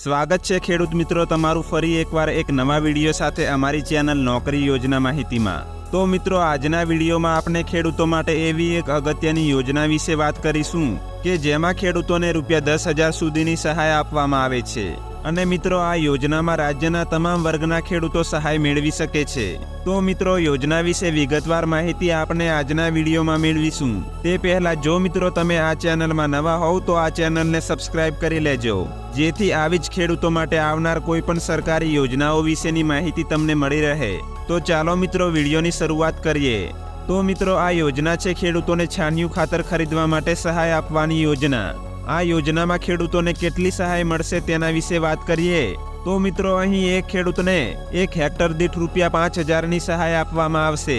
સ્વાગત છે ખેડૂત મિત્રો તમારું ફરી એકવાર એક નવા વીડિયો સાથે અમારી ચેનલ નોકરી યોજના માહિતીમાં. તો મિત્રો, આજના વિડીયોમાં આપણે ખેડૂતો માટે એવી એક અગત્યની યોજના વિશે વાત કરીશું કે જેમાં ખેડૂતોને રૂપિયા દસ હજાર સુધીની સહાય આપવામાં આવે છે. અને મિત્રો, આ યોજનામાં રાજ્યના તમામ વર્ગના ખેડૂતો સહાય મેળવી શકે છે. તો મિત્રો, યોજના વિશે વિગતવાર માહિતી આપણે આજના વિડીયોમાં મેળવીશું. તે પહેલા, જો મિત્રો તમે આ ચેનલમાં નવા હોવ, તો આ ચેનલને સબસ્ક્રાઇબ કરી લેજો. જેથી આવી જ ખેડૂતો માટે આવનાર કોઈ પણ સરકારી યોજનાઓ વિશેની માહિતી તમને મળી રહે. તો ચાલો મિત્રો, વિડીયોની શરૂઆત કરીએ. તો મિત્રો, આ યોજના છે ખેડૂતોને છાણિયું ખાતર ખરીદવા માટે સહાય આપવાની યોજના. આ યોજનામાં ખેડૂતોને કેટલી સહાય મળશે તેના વિશે વાત કરીએ. તો મિત્રો, અહીં એક ખેડૂતને એક હેક્ટર દીઠ રૂપિયા પાંચ હજારની સહાય આપવામાં આવશે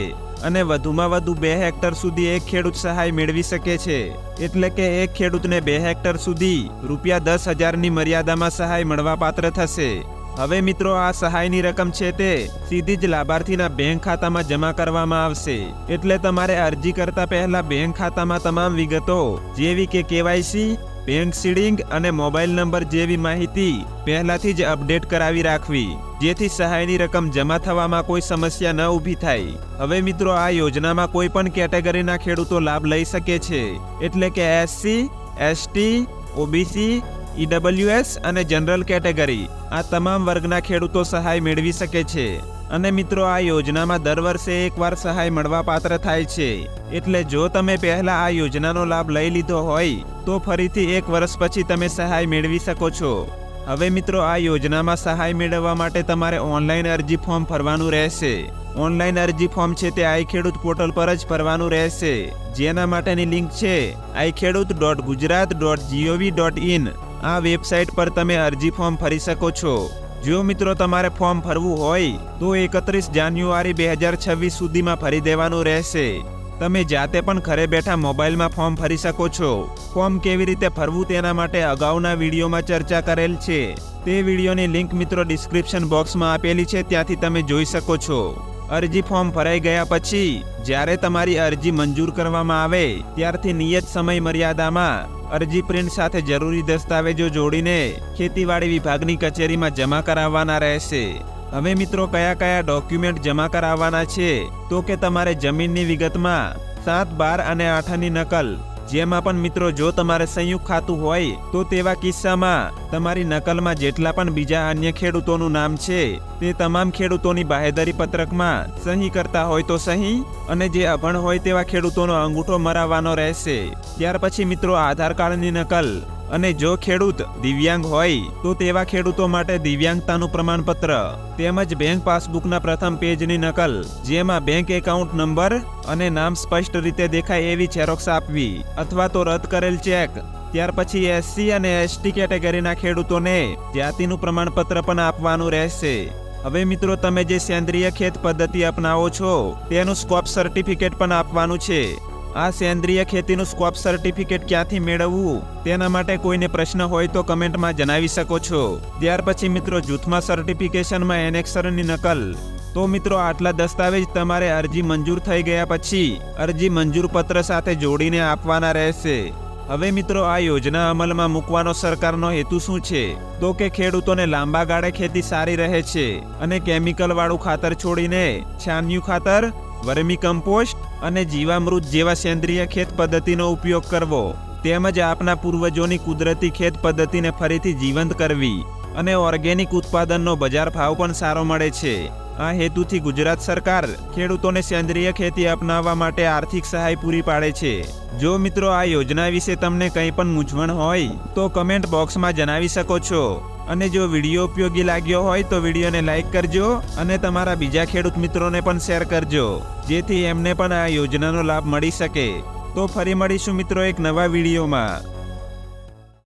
અને વધુમાં વધુ બે હેક્ટર સુધી એક ખેડૂત સહાય મેળવી શકે છે. એટલે કે એક ખેડૂતને બે હેક્ટર સુધી રૂપિયા દસ હજારની મર્યાદામાં સહાય મળવાપાત્ર થશે. હવે મિત્રો, આ સહાયની રકમ છે તે સીધી જ લાભાર્થીના બેંક ખાતામાં જમા કરવામાં આવશે. એટલે તમારે અરજી કરતા પહેલા બેંક ખાતામાં તમામ વિગતો જેવી કે કેવાયસી બેંક સીડિંગ અને મોબાઈલ નંબર જેવી માહિતી પહેલાથી જ અપડેટ કરાવી રાખવી, જેથી સહાયની રકમ જમા થવામાં કોઈ સમસ્યા ન ઊભી થાય. હવે મિત્રો, આ યોજનામાં કોઈ પણ કેટેગરીના ખેડૂતો લાભ લઈ શકે છે. એટલે કે એસસી એસટી ઓબીસી ઈડબ્લ્યુએસ અને જનરલ કેટેગરી. આ તમામ વર્ગના ખેડૂતો સહાય મેળવી શકે છે. અને મિત્રો, આ યોજનામાં દર વર્ષે એકવાર સહાય મળવા પાત્ર થાય છે. એટલે જો તમે પહેલા આ યોજનાનો લાભ લઈ લીધો હોય, તો ફરીથી એક વર્ષ પછી તમે સહાય મેળવી શકો છો. હવે મિત્રો, આ યોજનામાં સહાય મેળવવા માટે તમારે ઓનલાઈન અરજી ફોર્મ ભરવાનું રહેશે. ઓનલાઈન અરજી ફોર્મ છે તે આઈ ખેડૂત પોર્ટલ પર જ ભરવાનું રહેશે. જેના માટેની લિંક છે આઈ ખેડૂત dot Gujarat dot G O V dot in. આ વેબસાઇટ પર તમે અરજી ફોર્મ ભરી શકો છો. જો મિત્રો તમારે ફોર્મ ભરવું હોય, તો એકત્રીસ જાન્યુઆરી બે હજાર છવ્વીસ સુધીમાં ભરી દેવાનું રહેશે. તમે જાતે પણ ઘરે બેઠા મોબાઈલમાં ફોર્મ ભરી શકો છો. ફોર્મ કેવી રીતે ભરવું તેના માટે અગાઉના વિડીયોમાં ચર્ચા કરેલ છે. તે વિડીયોની લિંક મિત્રો ડિસ્ક્રિપ્શન બોક્સમાં આપેલી છે, ત્યાંથી તમે જોઈ શકો છો. અરજી ફોર્મ ભરાઈ ગયા પછી, જ્યારે તમારી અરજી મંજૂર કરવામાં આવે, ત્યારથી નિયત સમય મર્યાદામાં અરજી પ્રિન્ટ સાથે જરૂરી દસ્તાવેજો જોડીને ખેતીવાડી વિભાગની કચેરીમાં જમા કરાવવાના રહેશે. હવે મિત્રો, કયા કયા ડોક્યુમેન્ટ જમા કરાવવાના છે? તો કે તમારે જમીનની વિગતમાં સાત બાર અને આઠની નકલ. જેમાં પણ મિત્રો જો તમારે સંયુક્ત ખાતું હોય, તો તેવા કિસ્સામાં તમારી નકલમાં જેટલા પણ બીજા અન્ય ખેડૂતોનું નામ છે, તે તમામ ખેડૂતોની બાહેધરી પત્રકમાં સહી કરતા હોય તો સહી, અને જે અભણ હોય તેવા ખેડૂતોનો અંગૂઠો મરાવવાનો રહેશે. ત્યાર પછી મિત્રો આધાર કાર્ડની નકલ અને જો ખેડૂત દિવ્યાંગ હોય, તો તેવા ખેડૂતો માટે દિવ્યાંગતાનું પ્રમાણપત્ર, તેમજ બેંક પાસબુકના પ્રથમ પેજની નકલ, જેમાં બેંક એકાઉન્ટ નંબર અને નામ સ્પષ્ટ રીતે દેખાય એવી ઝેરોક્ષ આપવી, અથવા તો રદ કરેલ ચેક. ત્યાર પછી એસસી અને એસટી કેટેગરીના ખેડૂતોને જાતિનું પ્રમાણપત્ર પણ આપવાનું રહેશે. હવે મિત્રો, તમે જે સેન્દ્રિય ખેત પદ્ધતિ અપનાવો છો, તેનું સ્કોપ સર્ટિફિકેટ પણ આપવાનું છે. આ સેન્દ્રિય ખેતીનું સ્કોપ સર્ટિફિકેટ ક્યાંથી મેળવવું? તેના માટે કોઈને પ્રશ્ન હોય તો કમેન્ટમાં જણાવી શકો છો. ત્યાર પછી મિત્રો, જૂથમાં સર્ટિફિકેશનમાં એનેક્સરની નકલ. તો મિત્રો, આટલા દસ્તાવેજ તમારે અરજી મંજૂર થઈ ગયા પછી અરજી મંજૂર પત્ર સાથે જોડીને આપવાના રહેશે. હવે મિત્રો, આ યોજના અમલમાં મૂકવાનો સરકારનો હેતુ શું છે? તો કે ખેડૂતોને લાંબા ગાળે ખેતી સારી રહે છે અને કેમિકલવાળું ખાતર છોડીને છાન્યું ખાતર વર્મી કમ્પોસ્ટ અને જીવામૃત જેવા સેન્દ્રિય ખેત પદ્ધતિનો ઉપયોગ કરવો, તેમજ આપના પૂર્વજોની કુદરતી ખેત પદ્ધતિને ફરીથી જીવંત કરવી અને ઓર્ગેનિક ઉત્પાદનનો બજાર ભાવ પણ સારો મળે છે. આ હેતુથી ગુજરાત સરકાર ખેડૂતોને સેન્દ્રિય ખેતી અપનાવવા માટે આર્થિક સહાય પૂરી પાડે છે. જો મિત્રો આ યોજના વિશે તમને કંઈ પણ મૂંઝવણ હોય, તો કમેન્ટ બોક્સમાં જણાવી શકો છો. અને જો વીડિયો ઉપયોગી લાગ્યો હોય તો વિડીયોને લાઈક કરજો અને તમારા બીજા ખેડૂત મિત્રોને પણ શેર કરજો, જેથી એમને પણ આ યોજનાનો લાભ મળી શકે. તો ફરી મળીશું મિત્રો એક નવા વિડીયોમાં.